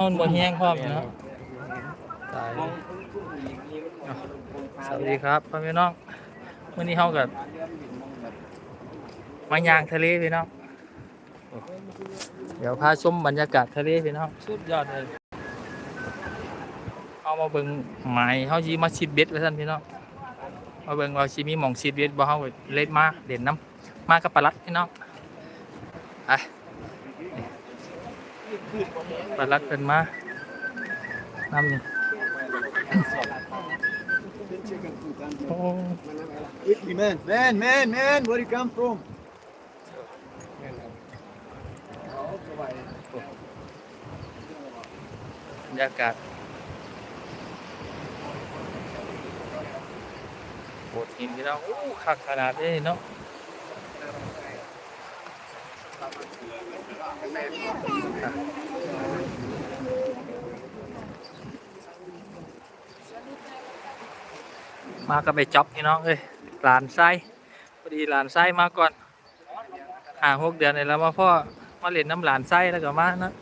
มันบ่แห้งพร้อมเนาะตายเลยอะสวัสดีครับพ่อพี่น้องวันนี้เฮากับมาย่างทะเลพี่น้องโอ้เดี๋ยวพาชมบรรยากาศทะเลพี่น้องสุดยอดเลยเอามาเบิ่งหมายเฮาสิมาชิดเบ็ดไว้ซั่นพี่น้องมาเบิ่งว่าสิมีหม่องชิดเบ็ดบ่เฮาก็เล่นมาเด่นน้ำมากับปลาลัดพี่น้องไป ปลาลัดเป็นมาน้ำนี่โอ้ Quickly, man. Man, man, man, where you come from? บรรยากาศโบดหินที่เราโอ้คักขนาดนี้เนาะ มาก็ไปจ็อบพี่น้องเอ้ยหลานไส้พอดีหลานไส้มาก่อนห่างหกเดือนเลยแล้วมาพ่อมาเล่นน้ำหลานไส้แล้วก็มานะ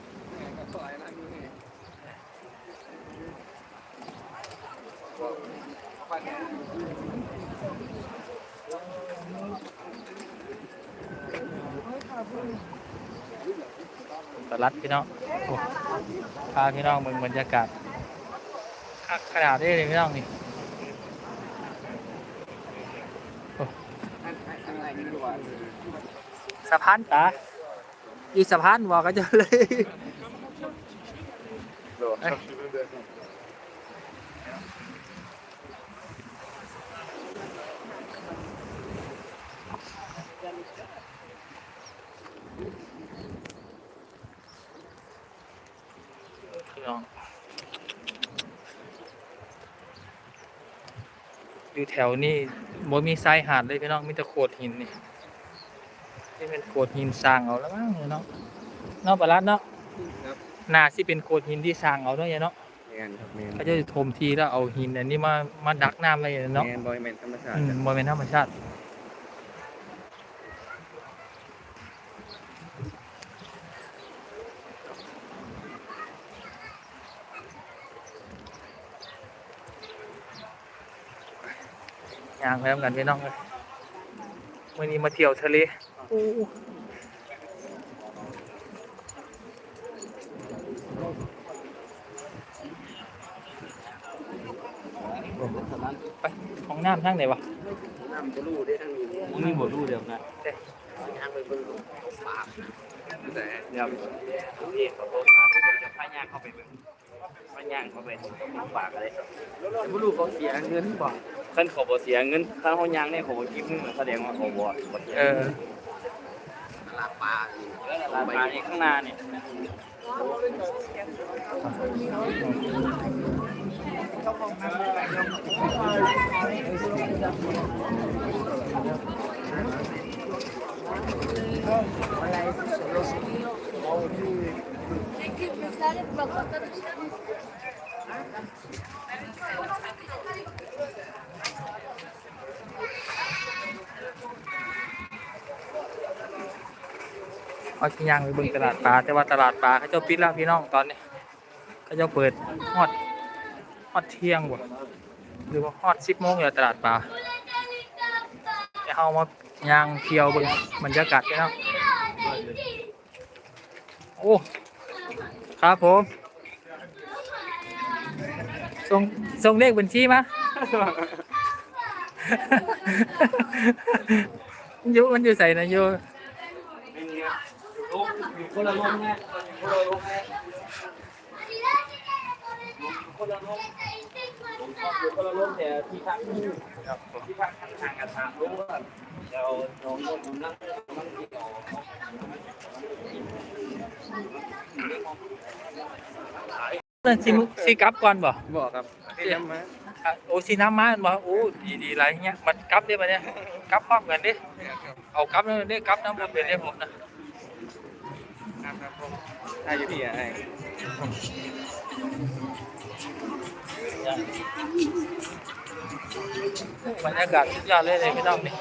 ตลัดพี่น้องโอ้พาพี่น้องเมืองบรรยากาศคักขนาดนี้เลยพี่น้องนี่โอ้สะพานตาอยู่สะพานบอกก็จะเลย น้องอยู่แถวนี้บ่มีทรายหาดเลยพี่น้องมีแต่โขดหินนี่นี่เป็นโขดหินสร้างเอาแล้วมั้งเนาะเนาะปะลัดเนาะครับน่าสิเป็นโขดหินที่สร้างเอาเนาะยายเนาะแมนครับแมนเขาจะถมทีแล้วเอาหินอันนี้มามาดักน้ำไว้เนาะแมนบอยแมนธรรมชาติอืมบ่เป็นธรรมชาติ ย่างไปทำกันพี่น้องเลยวันนี้มาเที่ยวทะเลโอ้ไปของน้ำทางไหนวะน้ำจะรู้ได้ทั้งนี้มีหมดรูเดียวนะย่างไปเบิ่งปากแต่เดี๋ยวนี่เขาโทรมาเดี๋ยวจะพายางเข้าไปเบิ่ง พายางเข้าไปปากอะไรไม่รู้เขาเสียเงินบ่ขั้นเขาบ่เสียเงินขั้นเขายางเนี่ยเขาบ่กินเงินแสดงว่าเขาบ่บ่เสียเออลาปลาร้านค้านี่ข้างหน้านี่ เอาที่ยางไปเบิ่งตลาดปลาแต่ว่าตลาดปลาเขาเจ้าปิดแล้วพี่น้องตอนนี้เขาเจ้าเปิดฮอดฮอดเที่ยงบ่หรือว่าฮอดสิบโมงอยู่ตลาดปลาเอามายางเที่ยวเบิ่งบรรยากาศพี่น้องโอ้ ครับผมส่งส่งเลขบัญชีมาอยู่มันอยู่ใส่นะอยู่คนละลงไงคนละลงไงคนละลงผมชอบอยู่คนละลงแต่ที่พักที่พักทางกันทางรู้ว่าเดี๋ยวน้องน้องนั่ง นที่ต่อนั่นสิมุสิกลับก่อนบ่บอกครับเตรียมมาอะโอ้สิน้ำมาบ่โอ้ดีดีหลายเงี้ยมันกลับได้ปะเนี่ยกลับพร้อมกันดิเอากลับแล้วเด้กลับน้ำผมเป็นได้ผมนะครับครับผมถ้าอยู่ที่ไอ้บรรยากาศสุดยอดเลยเลยพี่น้องนี่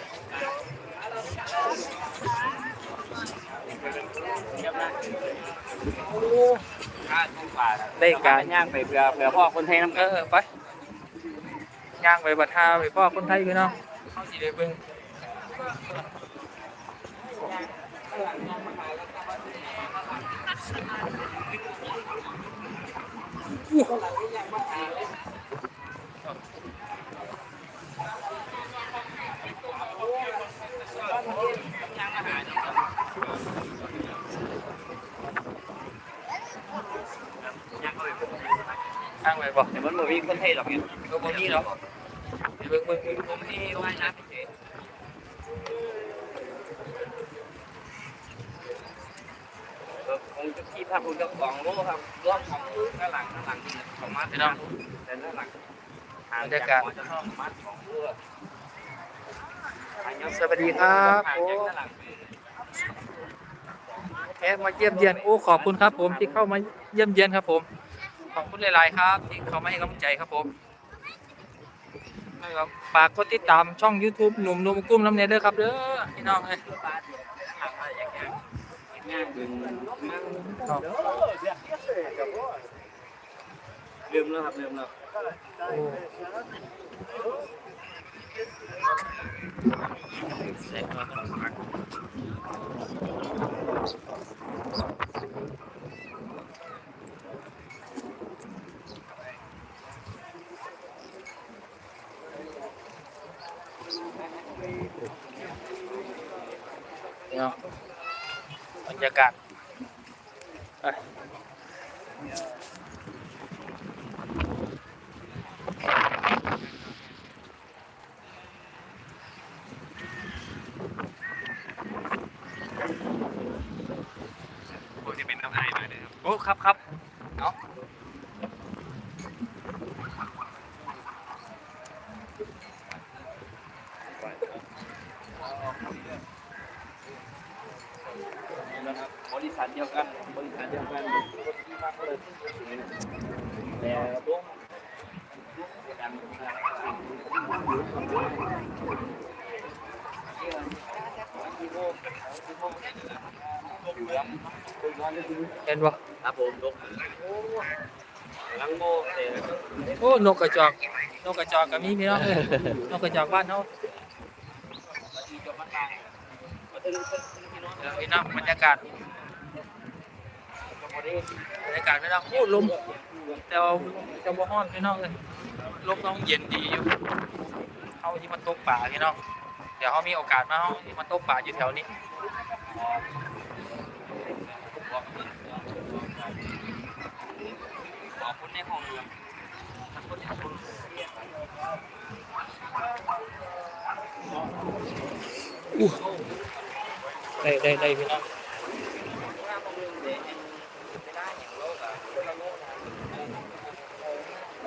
ได้การย่างไปเพื่อเพื่อพ่อคนไทยน้ำเออไปย่างไปบัดทาไปพ่อคนไทยพี่น้องเขาสิได้เบิ่งย่างไปบ่ แต่ มันบ่มีคนไทยหรอกเนี่ยเบิ่งบ่มีหรอกเบิ่งเบิ่งเบิ่งผมนี่ว่ายน้ำเฉยคงจะที่ภาพคุณกับสองโลครับรอบของข้างหลังข้างหลังนี่ประมาณพี่น้องแต่ข้างหลังบรรยากาศจะประมาณสองโลสวัสดีครับโอ้แขกมาเยี่ยมเยียนโอ้ขอบคุณครับ ผมที่เข้ามาเยี่ยมเยียนครับผม ขอบคุณหลายๆครับ ที่เขามาให้กำลังใจครับผมนะครับฝากกดติดตามช่อง YouTube หนุ่มหนุ่มกุ้มน้ำเนเด้อครับเด้อพี่น้องเอ้ยครับลืมแล้วครับลืมแล้วโอ้แสงมาครับเนี่ยบ รรยากาศไปพวกที่เป็นน้ำไอหน่อยนะครับโอ้ครับครับเอา บริษัทเดียวกัน บริษัทเดียวกันแต่พวก เห็นบ่ครับผมลงลังโมแต่โอ้นกกระจอกนกกระจอกก็มีพี่น้องเอ้ยนกกระจอกบ้านเฮาที่จะมาทางมาถึงพี่น้องเดี๋ยวพี่น้องบรรยากาศบรรยากาศพี่น้องโอ้ลม แต่ว่าจะบ่ฮ้อนพี่น้องเอ้ยลมต้องเย็นดีอยู่เฮาที่มาตกป่าพี่น้องเดี๋ยวเฮามีโอกาสมาเฮาที่มาตกป่าอยู่แถวนี้ขอบคุณในห้องเรือขอบคุณในห้องได้ได้ได้พี่น้อง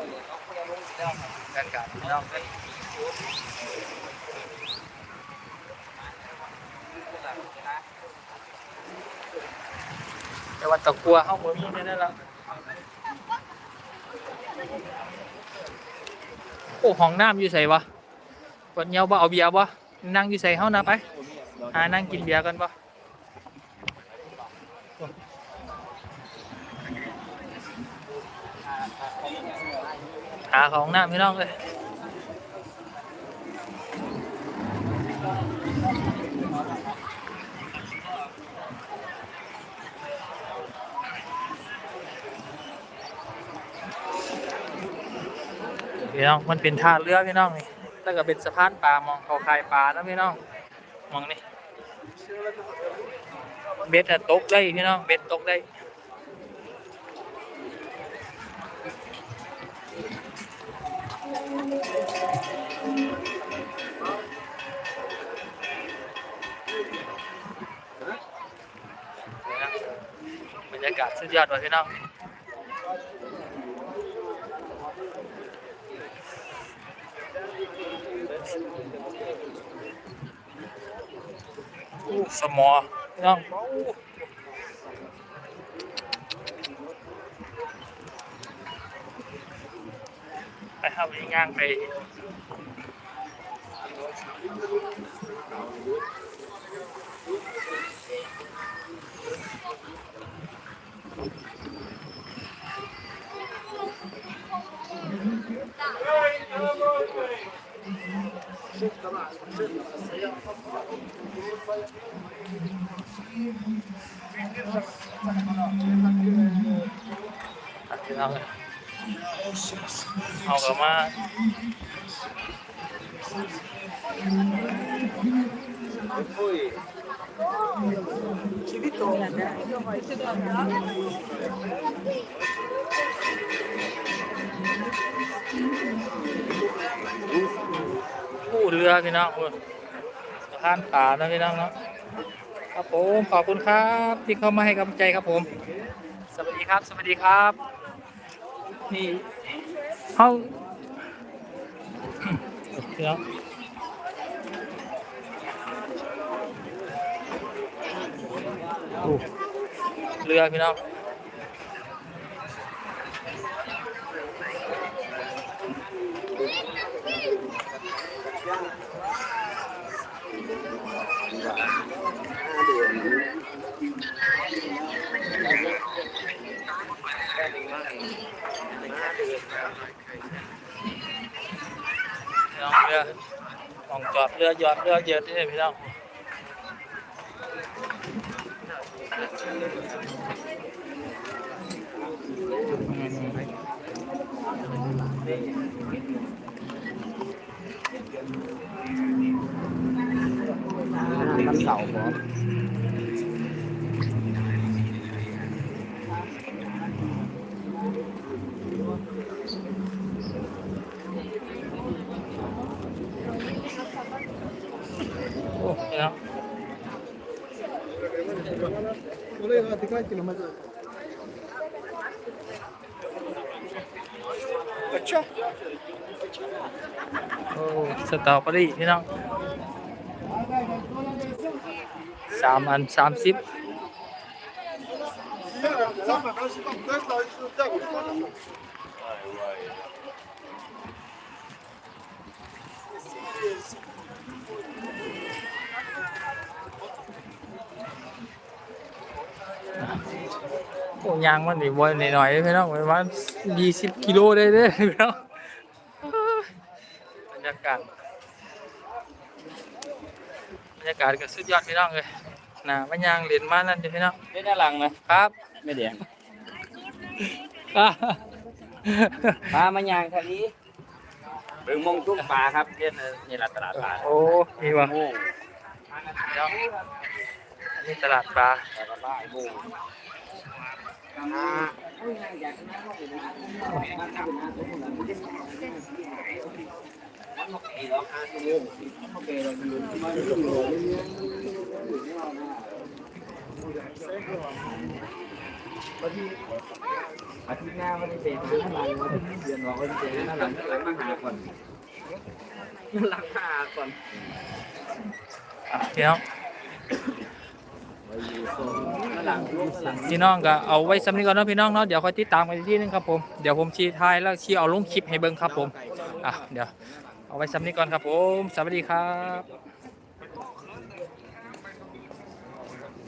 บรรยากาศพี่น้องเอ้ยแต่ว่าตะกัวเฮาบ่มีแน่ๆแล้วโอ้ห้องน้ำอยู่ไสวะปวดเหี่ยวบ่เอาเบียร์บ่นั่งอยู่ไสเฮานะไปหานั่งกินเบียร์กันป หาของหน้าพี่น้องเลยพี่น้องมันเป็นท่าเรือพี่น้องนี่แล้วก็เป็นสะพานปลามองเขาคายปลานะพี่น้องมองนี่เบ็ดอะตกได้พี่น้องเบ็ดตกได้ บรรยากาศสุดยอดเลยพี่น้องอู้สมอพี่น้องไปเข้าไปย่างไปตัดที่เราเลยเอากลับมาผู้เรือพี่น้องเว้ยสะพานป่านะพี่น้องเนาะครับผมขอบคุณครับที่เข้ามาให้กำลังใจครับผม สวัสดีครับ สวัสดีครับ นี่เขาพี่น้องโอ้เรือพี่น้อง พี่น้องเรือมอง จอดเรือหยอดเรือเยอะที่นี่พี่น้องโอ้พี่น้อง Voleva ti cacchi la maggiore. Faccia. โอ้สตรอเบอรี่พี่น้องสามอันสามสิบ Insomma, però si fa questo, la risultato. โอ้ยางมันนี่บอยหน่อยๆพี่น้องประมาณยี่สิบกิโลได้เด้อพี่น้องบรรยากาศบรรยากาศก็สุดยอดพี่น้องเลยนะมันยางเหรียญมานั่นเด้อพี่น้องได้ด้านหลังนะครับ ไม่แดงอะปลามายางทะเลเบิ่งมงทุกปลาครับเนี่ยนี่ละตลาดปลาโอ้มีวะโม่งพี่น้องอันนี้ตลาดปลาแล้ วก็ปลาโม่งอาทิตย์หน้าไม่ได้เป็นด้านหลังเดือนบอกว่าจะเป็นด้านหลังด้านหลังมาหาก่อนด้านหลังมาหาก่อนอะพี่น้องด้านหลังลูกด้านหลัง พี่น้องก็เอาไว้สำนี้ก่อนเนาะพี่น้องเนาะเดี๋ยวค่อยติดตามกันอีกทีนึงครับผมเดี๋ยวผมชี้ท้ายแล้วชี้เอาลงคลิปให้เบิ่งครับผมอะเดี๋ยวเอาไว้สำนี้ก่อนครับผม สวัสดีครับ